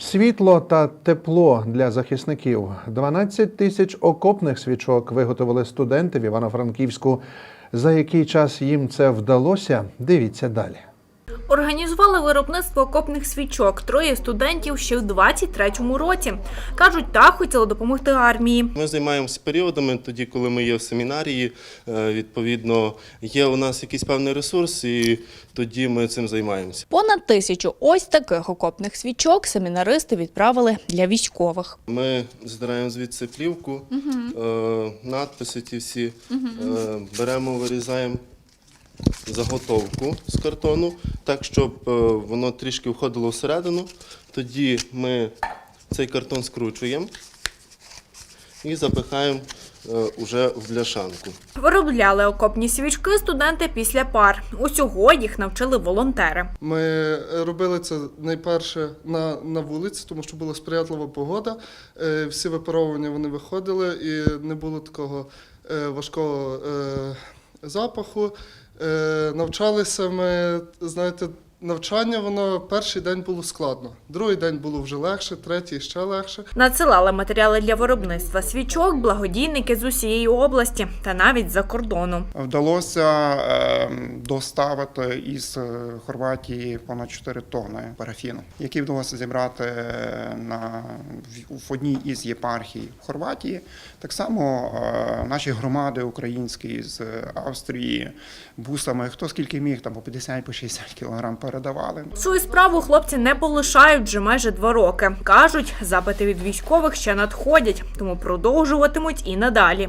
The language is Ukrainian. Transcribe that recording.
Світло та тепло для захисників. 12 тисяч окопних свічок виготовили студенти в Івано-Франківську. За який час їм це вдалося? Дивіться далі. Організували виробництво окопних свічок. Троє студентів ще в 23-му році. Кажуть, так хотіли допомогти армії. Ми займаємося періодами тоді, коли ми є в семінарії. е, Відповідно, є у нас якийсь певний ресурс, і тоді ми цим займаємося. Понад тисячу ось таких окопних свічок семінаристи відправили для військових. Ми здираємо звідси плівку, е, надписи ті всі, е, беремо, вирізаємо заготовку з картону, так, щоб е, воно трішки входило всередину. Тоді ми цей картон скручуємо і запихаємо е, уже в бляшанку. Виробляли окопні свічки студенти після пар. Усього їх навчили волонтери. Ми робили це найперше на, на вулиці, тому що була сприятлива погода. Е, Всі випаровування вони виходили і не було такого важкого запаху. Е, Навчалися ми, знаєте, навчання воно перший день було складно, другий день було вже легше, третій ще легше. Надсилали матеріали для виробництва свічок благодійники з усієї області та навіть з-за кордону. Вдалося е, доставити із е, Хорватії понад 4 тонни парафіну, який вдалося зібрати е, на в- в одній із єпархій в Хорватії. Так само наші громади українські з Австрії бусами, хто скільки міг, там по 50 по 60 кілограм передавали. Свою справу хлопці не полишають вже майже два роки. Кажуть, запити від військових ще надходять, тому продовжуватимуть і надалі.